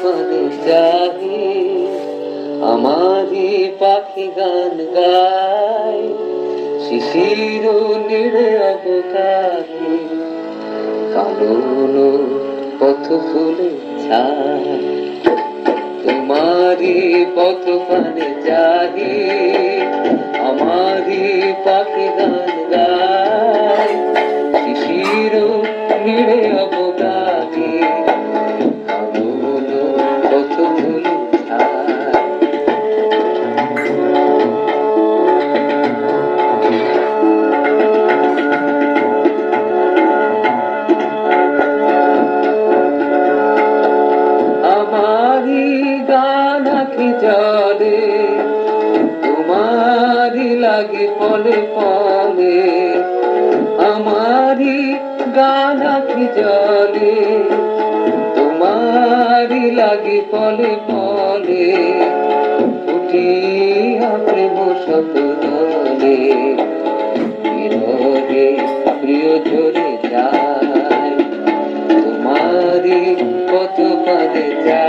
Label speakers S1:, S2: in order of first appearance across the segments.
S1: পানে চাহি আমারই পাখি গান গায়। শিশির নিড়ে অবকাশে কালো পথ ফুলে ছায় তোমারই পথ পানে যাহি আমারই পাখি গান গায়। শিশির নিড়ে অবদানি গান আখি জলে তোমারি লাগে পলে পলে আমারি গান আখি জলে তোমারি লাগে পলে পলে, উঠিয়া প্রেম সপনলে বিরহে প্রিয় ঝরে যায়। তোমারি কত পারে জানি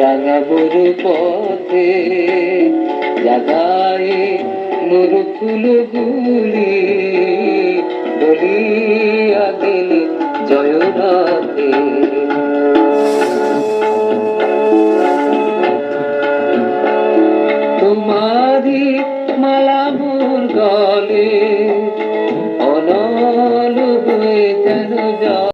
S1: রাঙা বড় পথে জাগায় মোর ফুল গুলি দলিয়া জয় রাতে তোমারি মালা মোর গলে অনল হয়ে যেন